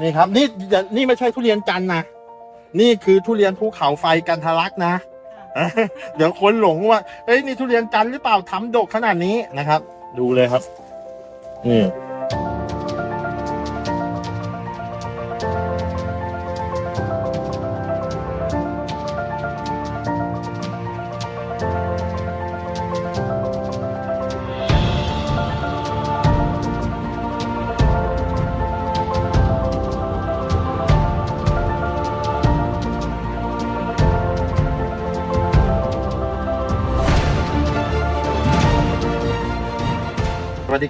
นี่ครับ นี่นี่ไม่ใช่ทุเรียนจันทร์นะนี่คือทุเรียนภูเขาไฟกันทะลักนะ เดี๋ยวคนหลงว่าเอ้ยนี่ทุเรียนจันทร์หรือเปล่าทำดกขนาดนี้นะครับ ดูเลยครับนี่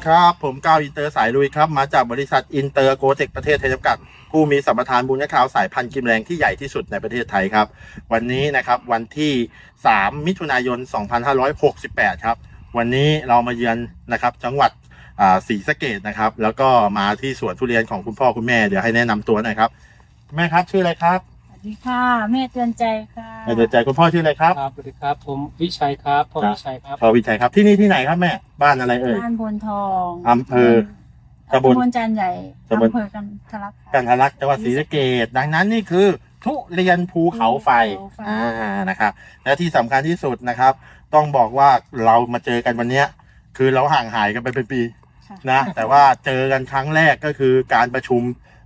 ครับ ผมก้าวอินเตอร์สายลุยครับ มาจากบริษัทอินเตอร์โกเทคประเทศไทยจำกัด ผู้มีสัมปทานบุญข่าวสายพันธุ์กิมแรงที่ใหญ่ที่สุดในประเทศไทยครับ วันนี้นะครับวันที่ 3 มิถุนายน 2568 ครับ วันนี้เรามาเยือนนะครับจังหวัดอ่าศรีสะเกดนะครับ แล้วก็มาที่สวนทุเรียนของคุณพ่อคุณแม่เดี๋ยวให้แนะนำตัวหน่อยครับ แม่ครับชื่ออะไรครับ ดีค่ะแม่เตือนใจค่ะแม่เดือดใจคุณพ่อชื่ออะไรครับครับสวัสดีครับ ผมวิชัยครับพ่อครับวิชัยครับพ่อวิชัยครับที่นี่ที่ไหนครับแม่บ้านอะไรเอ่ยบ้านบนทองอำเภอตำบลตำบลจันใหญ่ตำบลอำเภอกันทะลักค่ะกันทะลักจังหวัดศรีสะเกดดังนั้นนี่คือ ทุเรียนภูเขาไฟภูเขาไฟอ่านะครับและที่สำคัญที่สุดนะครับ ต้องบอกว่าเรามาเจอกันวันเนี้ย คือเราห่างหายกันไปเป็นปีค่ะนะแต่ว่าเจอกันครั้งแรกก็คือการประชุม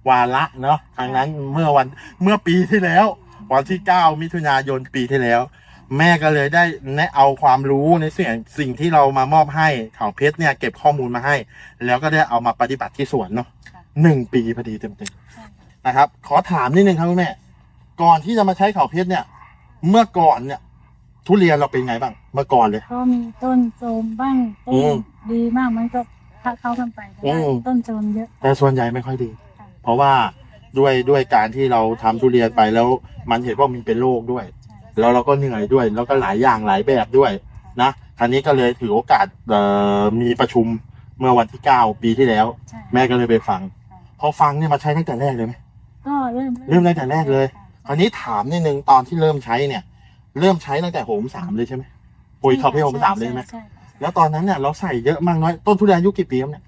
วาระเนาะครั้งนั้นเมื่อวันเมื่อปีที่แล้ว วันที่ 9 มิถุนายนปีที่แล้ว แม่ก็เลยได้แนะเอาความรู้ในสิ่งสิ่งที่เรามามอบให้เขาเพชรเนี่ยเก็บข้อมูลมาให้ แล้วก็ได้เอามาปฏิบัติที่สวนเนาะค่ะหนึ่งปีพอดีเต็มใช่ค่ะๆนะครับ ขอถามนิดนึงครับคุณแม่ ก่อนที่จะมาใช้เขาเพชรเนี่ย เมื่อก่อนเนี่ย ทุเรียนเราเป็นไงบ้าง เมื่อก่อนเลย ก็มีต้นโทรมบ้างต้อืนมดีมากมันก็พักเข้ากันไปแต่ว่าอืมต้นโทรมเยอะ แต่ส่วนใหญ่ไม่ค่อยดีค่ะ เพราะว่าด้วยด้วยการที่เราทำทุเรียนไปแล้ว มันเห็นว่ามีเป็นโรคด้วยใช่แล้วเราก็เหนื่อยด้วย แล้วก็หลายอย่างหลายแบบด้วยนะครั้นี้ก็เลยถือโอกาสเอ่อมีประชุมเมื่อวันที่ 9 ปีที่แล้ว ใช่แม่ก็เลยไปฟังค่ะพอฟังเนี่ยมาใช้ตั้งแต่แรกเลยไหม ก็เริ่มเริ่มตั้งแต่แรกเลยค่ะคราวนี้ถามนิดนึงตอนที่เริ่มใช้เนี่ย เริ่มใช้ตั้งแต่โหมสามเลยใช่ไหมปุ๋ยเขาพี่โหมสามเลยใช่ไหมใช่ค่ะแล้วตอนนั้นเนี่ยเราใส่เยอะมากน้อยต้นทุเรียนอายุกี่ปีครับเนี่ย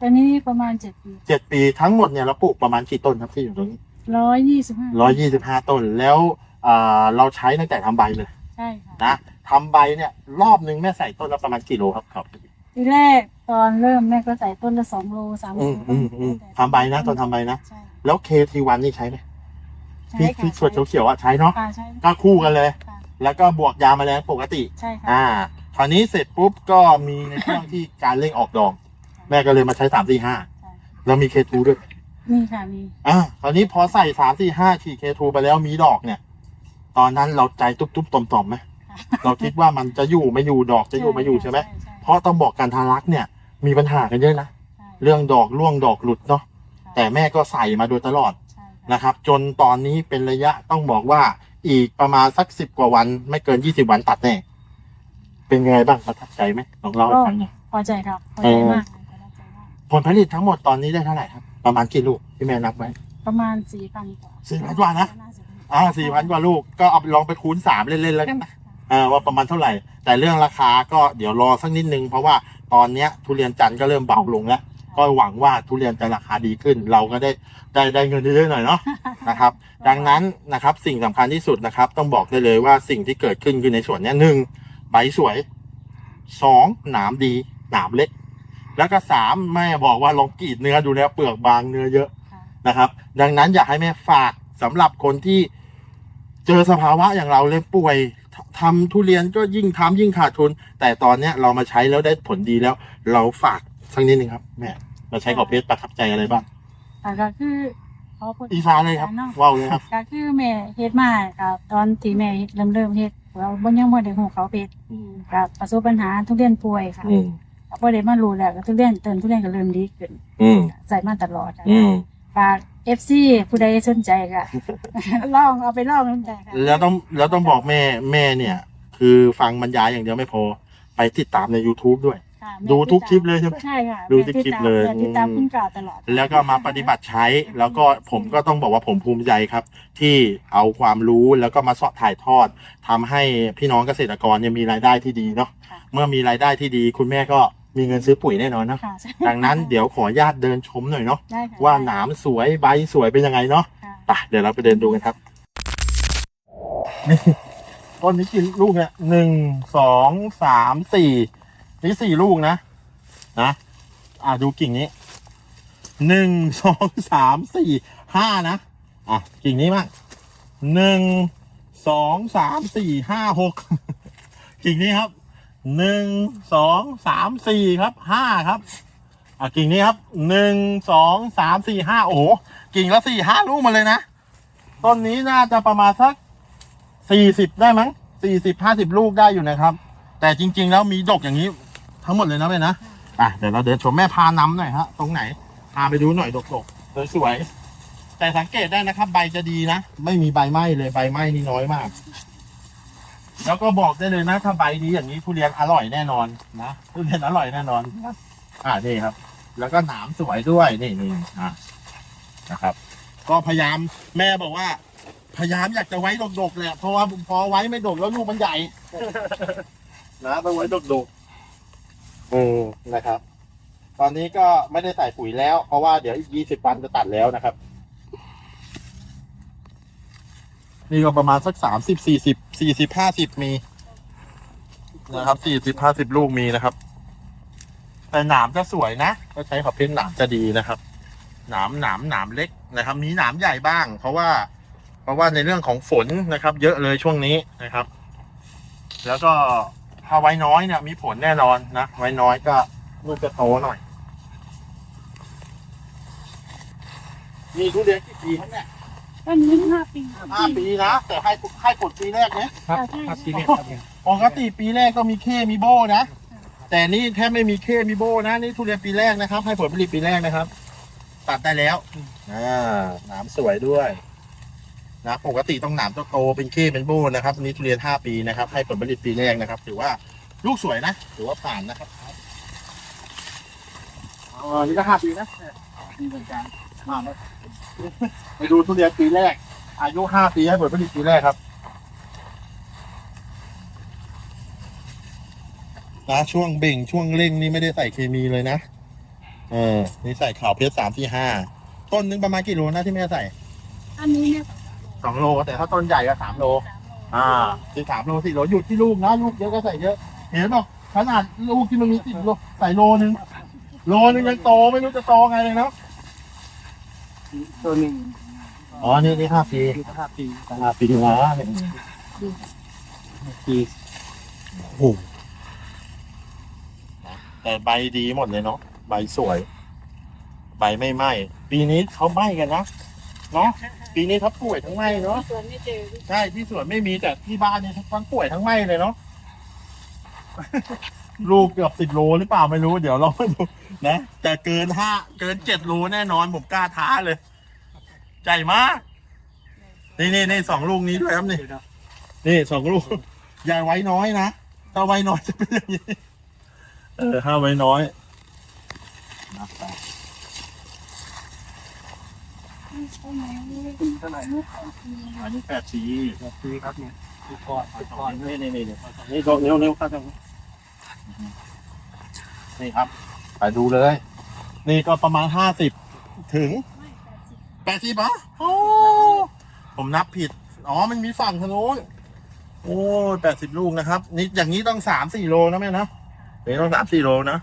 ตอนนี้ประมาณเจ็ดปีเจ็ดปีทั้งหมดเนี่ยเราปลูกประมาณกี่ต้นครับที่อยู่ตรงนี้ร้อยยี่สิบห้าร้อยยี่สิบห้าต้นแล้วอ่าเราใช้ตั้งแต่ทำใบเลยใช่ค่ะนะทำใบเนี่ยรอบหนึ่งแม่ใส่ต้นละประมาณกี่โลครับครับ ทีแรกตอนเริ่มแม่ก็ใส่ต้นละสองโลสามโลอืมอืมอืมทำใบนะตอนทำใบนะ ใช่แล้วเคทีวันนี่ใช้ไหมใช่พี่ค่ะพี่สวดเขียวๆอะใช้เนาะค่ะใช่ก็คู่กันเลย ค่ะแล้วก็บวกยาแมลงปกติ ใช่ค่ะอ่า คราวนี้เสร็จปุ๊บก็มีในช่วงที่การเร่งออกดอก แม่ก็เลยมาใช้สามสี่ห้าใช่แล้วมีเคทูด้วย มีค่ะมีอ่าคราวนี้พอใส่สามสี่ห้าฉีดเคทูไปแล้วมีดอกเนี่ย ตอนนั้นเราใจตุ๊บๆต่อมๆไหมเราคิดว่ามันจะอยู่ไม่อยู่ดอกจะอยู่ไม่อยู่ใช่ไหมเพราะต้องบอกการทารักเนี่ย มีปัญหากันเยอะนะใช่เรื่องดอกร่วงดอกหลุดเนาะใช่แต่แม่ก็ใส่มาโดยตลอดใช่ค่ะนะครับ จนตอนนี้เป็นระยะต้องบอกว่าอีกประมาณสักสิบกว่าวัน ไม่เกินยี่สิบวันตัดแน่เป็นไงบ้างประทับใจไหมลองเล่าให้ฟังหน่อยพอใจครับพอเอใจอมาก ผลผลิตทั้งหมดตอนนี้ได้เท่าไหร่ครับ ประมาณกี่ลูกที่แม่นับไว้ประมาณสี่พันกว่า4,000กว่านะอ่าสี่พันกว่าลูกก็เอาลองไปคูณสามเล่นๆแล้วกันนะอ่าว่าประมาณเท่าไหร่ แต่เรื่องราคาก็เดี๋ยวรอสักนิดนึง เพราะว่าตอนเนี้ยทุเรียนจันทร์ก็เริ่มเบาลงแล้ว ก็หวังว่าทุเรียนจะราคาดีขึ้น เราก็ได้ได้ได้เงินเยอะๆหน่อยเนาะนะครับ ดังนั้นนะครับสิ่งสำคัญที่สุดนะครับ ต้องบอกได้เลยว่าสิ่งที่เกิดขึ้นคือในส่วนเนี้ยหนึ่งใบสวยสองหนามดีหนามเล็ก แล้วก็สามแม่บอกว่าลองกรีดเนื้อดูแล้วเปลือกบางเนื้อเยอะค่ะ นะครับ ดังนั้นอยากให้แม่ฝากสำหรับคนที่เจอสภาวะอย่างเราเลยป่วยททำทุเรียนก็ยิ่งทำยิ่งขาดทุน แต่ตอนเนี้ยเรามาใช้แล้วได้ผลดีแล้ว เราฝากสักนิดนึงครับแม่มาใช้ขอบเพชรประทับใจอะไรบ้างแต่ก็คือขอพูดอีสานเลยครับอีสานเนาะว้าวเลยครับ ก็คือแม่เฮ็ดมากับ ตอนที่แม่เริ่มเริ่มเฮ็ดเราบ่ยังบ่ได้ฮู้เขาเป็ดกับประสบปัญหาทุเรียนป่วยค่ะ อืม ก็บ่ได้มารู้แล้วก็ทุเรียนเตินทุเรียนก็เริ่มดีขึ้นอืมใส่มาตลอดค่ะอืมฝาก FC ผู้ใดสนใจก็ ลองเอาไปลองนั่นแต่ค่ะแล้วต้องแล้วต้องบอกแม่แม่เนี่ย คือฟังบรรยายอย่างเดียวไม่พอ ไปติดตามใน YouTube ด้วย ค่ะดูทุกคลิปเลยใช่ไหม ใช่ค่ะดูทุกคลิปเลย แม่ติดตามคุณกล่าวตลอดแล้วก็มาปฏิบัติใช้ แล้วก็ผมก็ต้องบอกว่าผมภูมิใจครับ ที่เอาความรู้แล้วก็มาสอดถ่ายทอดทำให้พี่น้องเกษตรกรเนี่ยมีรายได้ที่ดีเนาะค่ะเมื่อมีรายได้ที่ดี คุณแม่ก็มีเงินซื้อปุ๋ยแน่นอนเนอะค่ะใช่ดังนั้นเดี๋ยวขออนุญาตเดินชมหน่อยเนาะได้ค่ะว่าได้หนามสวยใบสวยเป็นยังไงเนาะค่ะไปเดี๋ยวเราไปเดินดูกันครับนี่ต้นนี้กี่ลูกเนี่ยหนึ่งสองสามสี่ นี่สี่ลูกนะ นะ อะดูกิ่งนี้ หนึ่งสองสามสี่ห้านะ อะ กิ่งนี้มากหนึ่งสองสามสี่ห้าหกกิ่งนี้ครับหนึ่งสองสามสี่ครับห้าครับ อะกิ่งนี้ครับหนึ่งสองสามสี่ห้าโอ้โหกิ่งละสี่ห้าลูกมาเลยนะต้นนี้น่าจะประมาณสักสี่สิบได้มั้งสี่สิบห้าสิบลูกได้อยู่นะครับ แต่จริง ๆ แล้วมีดกอย่างนี้ ทั้งหมดเลยนะเว้ยนะอะเดี๋ยวเราเดินชมแม่พานำหน่อยฮะตรงไหนพาไปดูหน่อยดกๆสวยๆแต่สังเกตได้นะครับ ใบจะดีนะไม่มีใบไหม้เลยใบไหม้นี่น้อยมาก แล้วก็บอกได้เลยนะถ้าใบดีอย่างนี้ทุเรียนอร่อยแน่นอนนะทุเรียนอร่อยแน่นอนอ่านี่ครับ แล้วก็หนามสวยด้วยนี่นี่อะนะครับ ก็พยายามแม่บอกว่า พยายามอยากจะไว้ดกๆแหละเพราะว่าพอไว้ไม่ดกแล้วลูกมันใหญ่นะต้องไว้ดกๆ เอืมนะครับ ตอนนี้ก็ไม่ได้ใส่ปุ๋ยแล้ว เพราะว่าเดี๋ยวอีกยี่สิบวันจะตัดแล้วนะครับ นี่ก็ประมาณสักสามสิบสี่สิบสี่สิบห้าสิบมี นะครับสี่สิบห้าสิบลูกมีนะครับ แต่หนามจะสวยนะ ก็ใช้ขอบเพชรหนามจะดีนะครับ หนามหนามหนามเล็กนะครับ มีหนามใหญ่บ้าง เพราะว่า เพราะว่าในเรื่องของฝนนะครับ เยอะเลยช่วงนี้นะครับ แล้วก็ ถ้าไว้น้อยเนี่ยมีผลแน่นอนนะ ไว้น้อยก็ลูกจะโตหน่อยมีทุเรียนกี่ปีครับเนี่ยต้นนี้ห้าปีห้าปีนะ แต่ให้ให้ผลปีแรกเนี่ยครับใช่ครับใช่ทีเรียสครับเนี่ยปกติปีแรกก็มีเคมีโบนะ แต่นี่แทบไม่มีเคมีโบนะ นี่ทุเรียนปีแรกนะครับ ให้ผลผลิตปีแรกนะครับ ตัดได้แล้ว อ่าหนามสวยด้วย นะปกติต้องหนามโตๆเป็นเคเป็นโบนะครับอันนี้ทุเรียนห้าปีนะครับให้ผลผลิตปีแรกนะครับ ถือว่าลูกสวยนะถือว่าผ่านนะครับอ๋อนี่ก็ห้าปีนะนี่เหมือนกันมาแล้วไปดูทุเรียนปีแรก อายุห้าปีให้ผลผลิตปีแรกครับนะช่วงเบ่งช่วงเร่งนี่ไม่ได้ใส่เคมีเลยนะ เออ นี่ใส่ข่าวเพชรสามที่ห้าต้นนึงประมาณกี่โลนะที่แม่ใส่ อันนี้เนี่ย สองโลแต่ถ้าต้นใหญ่ก็สามโล อ่าคือสามโลสี่โลหยุดที่ลูกนะลูกเยอะก็ใส่เยอะ เห็นป่ะขนาดลูกที่มันมีสิบโลใส่โลนึงโลนึงยังโตไม่รู้จะโตไงเลยเนาะตัวหนึ่งอ๋อนี่นี่ห้าปีคือห้าปีห้าปีนะเนี่ยปีโอ้โหแต่ใบดีหมดเลยเนาะใบสวย ใบไม่ไหม้ปีนี้เขาไหม้กันนะเนาะ ปีนี้เขาป่วยทั้งไหม้เนาะส่วนไม่เจอใช่ที่สวนไม่มีแต่ที่บ้านเนี่ยทั้งป่วยทั้งไหม้เลยเนาะลูกเกือบสิบโลหรือเปล่าไม่รู้เดี๋ยวเราไปดูนะแต่เกินห้าเกินเจ็ดโลแน่นอนผมกล้าท้าเลยใหญ่มาก นี่นี่นี่สองลูกนี้ด้วยครับนี่นี่สองลูกอย่าไว้น้อยนะถ้าไว้น้อยจะเป็นอย่างนี้เออถ้าไว้น้อยนับไปใช่ไหม เท่าไหร่อันนี้แปดสีแบบปีครับเนี่ยปีก่อนปีก่อนนี่นี่นี่นี่นี่เร็วเร็วครับนี่ครับ ไปดูเลย นี่ก็ประมาณห้าสิบถึงแปดสิบเหรอโอ้ผมนับผิด อ๋อ มันมีฝั่งทางโน้นโอ้แปดสิบลูกนะครับ นี่อย่างนี้ต้องสามสี่โลนะแม่นะเดี๋ยวต้องสามสี่โลนะ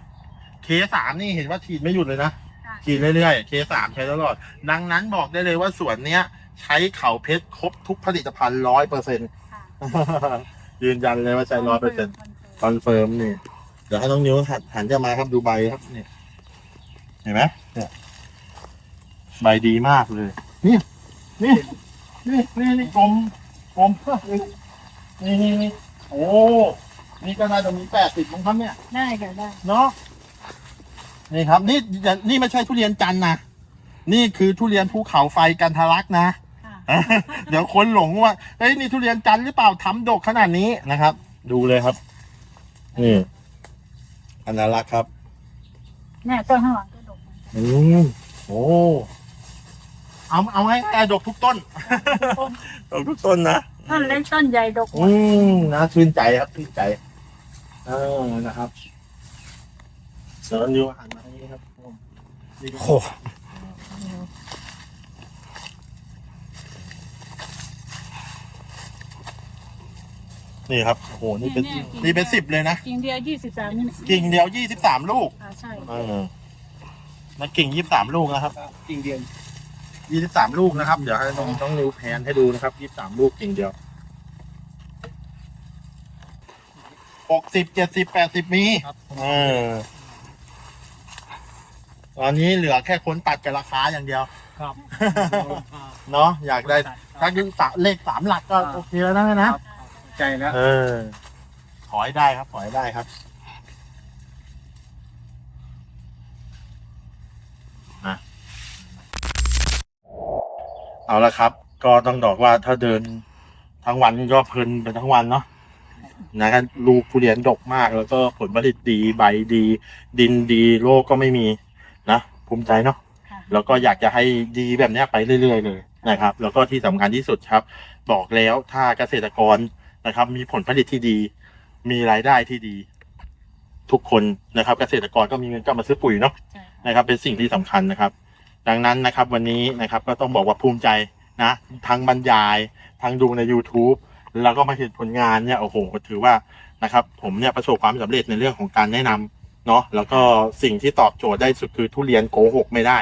เคสามนี่เห็นว่าฉีดไม่หยุดเลยนะ ฉีดเรื่อยๆเคสามใช้ตลอด ดังนั้นบอกได้เลยว่าสวนเนี้ย ใช้เขาเพชรครบทุกผลิตภัณฑ์ร้อยเปอร์เซ็นต์ยืนยันเลยว่าใช้ร้อยเปอร์เซ็นต์คอนเฟิร์มนี่ เดี๋ยวให้น้องนิ้วหันหันจะมาครับดูใบครับนี่เห็นไหมเนี่ยใบดีมากเลย นี่ นี่นี่นี่นี่กลมกลมเพิ่มเลยนี่นี่นี่โอ้นี่ก็น่าจะมีแปดสิบมั้งครับเนี่ย ได้ค่ะได้ เนาะ นี่ครับนี่นี่ไม่ใช่ทุเรียนจันทร์นะนี่คือทุเรียนภูเขาไฟกันทะลักนะค่ะเดี๋ยวคนหลงว่าเฮ้ยนี่ทุเรียนจันทร์หรือเปล่าทำดกขนาดนี้นะครับ ดูเลยครับนี่อันนั้นละครับเนี่ยต้นข้างหลังก็ดกเหมือนกันอืมโอ้เอาเอาให้แต่ดกทุกต้นดกทุกต้นนะต้นเล็กต้นใหญ่ดกหมอืดมนะชื่นใจครับชื่นใจเออนะครับดี๋ยวนิวหันมาทาง นี้ครับนี่ก็โอ้นี่ครับโอ้โหนี่เป็นนี่เป็นสิบเลยนะกิ่งเดียวยี่สิบสามนี่กิ่งเดียวยี่สิบสามลูกอ่าใช่เออมันกิ่งยี่สิบสามลูกนะครับจริงเดียนยี่สิบสามลูกนะครับ เดี๋ยวให้น้องน้องนิวแพนให้ดูนะครับยี่สิบสามลูกกิ่งเดียวหกสิบเจ็ดสิบแปดสิบมีครับเออ ตอนนี้เหลือแค่คนตัดกับราคาอย่างเดียว ครับเนาะอยากได้ถ้ายึดสามเลขสามหลักก็โอเคแล้วนะแม่คนะรับใจแล้วเออ ขอให้ได้ครับ ขอให้ได้ครับนะเอาละครับ ก็ต้องบอกว่าถ้าเดินทั้งวันก็เพลินไปทั้งวันเนาะนะครับลูกทุเรียนดกมาก แล้วก็ผลผลิตดีใบดี ดินดีโรคก็ไม่มีนะ ภูมิใจเนาะค่ะ แล้วก็อยากจะให้ดีแบบเนี้ยไปเรื่อย ๆ เลยนะครับ แล้วก็ที่สำคัญที่สุดครับ บอกแล้วถ้าเกษตรกรนะครับ มีผลผลิตที่ดี มีรายได้ที่ดี ทุกคนนะครับ เกษตรกรก็มีเงินก็มาซื้อปุ๋ยเนาะ ใช่ค่ะนะครับเป็นสิ่งที่สำคัญนะครับ ดังนั้นนะครับวันนี้นะครับก็ต้องบอกว่าภูมิใจนะทั้งบรรยาย ทั้งดูใน YouTube แล้วก็มาเห็นผลงานเนี่ยโอ้โหถือว่านะครับผมเนี่ยประสบความสำเร็จในเรื่องของการแนะนำ เนาะแล้วก็สิ่งที่ตอบโจทย์ได้สุดคือทุเรียนโกหกไม่ได้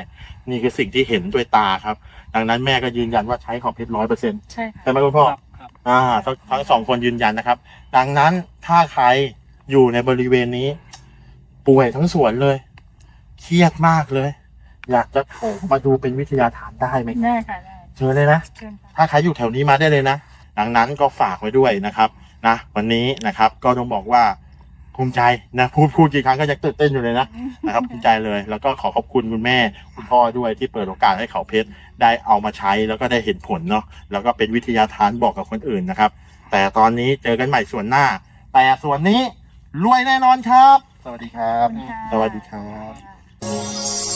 นี่คือสิ่งที่เห็นด้วยตาครับ ดังนั้นแม่ก็ยืนยันว่าใช้ของเพชรร้อยเปอร์เซ็นต์ใช่ค่ะใช่ไหมคุณพ่อครับครับ อ่าทั้งทั้งสองคนยืนยันนะครับ ดังนั้นถ้าใครอยู่ในบริเวณนี้ ป่วยทั้งสวนเลย เครียดมากเลย อยากจะโผล่มาดูเป็นวิทยาฐานได้ไหมได้ค่ะได้เชิญเลยนะ เชิญค่ะ ถ้าใครอยู่แถวนี้มาได้เลยนะ ดังนั้นก็ฝากไว้ด้วยนะครับนะวันนี้นะครับก็ต้องบอกว่า ภูมิใจนะพูดพูดกี่ครั้งก็ยังตื่นเต้นอยู่เลยนะนะครับภูมิใจเลย แล้วก็ขอขอบคุณคุณแม่คุณพ่อด้วยที่เปิดโอกาสให้เขาเพชรได้เอามาใช้แล้วก็ได้เห็นผลเนาะแล้วก็เป็นวิทยาทานบอกกับคนอื่นนะครับ แต่ตอนนี้เจอกันใหม่ส่วนหน้า แต่ส่วนนี้รวยแน่นอนครับ สวัสดีครับขอบคุณค่ะสวัสดีครับ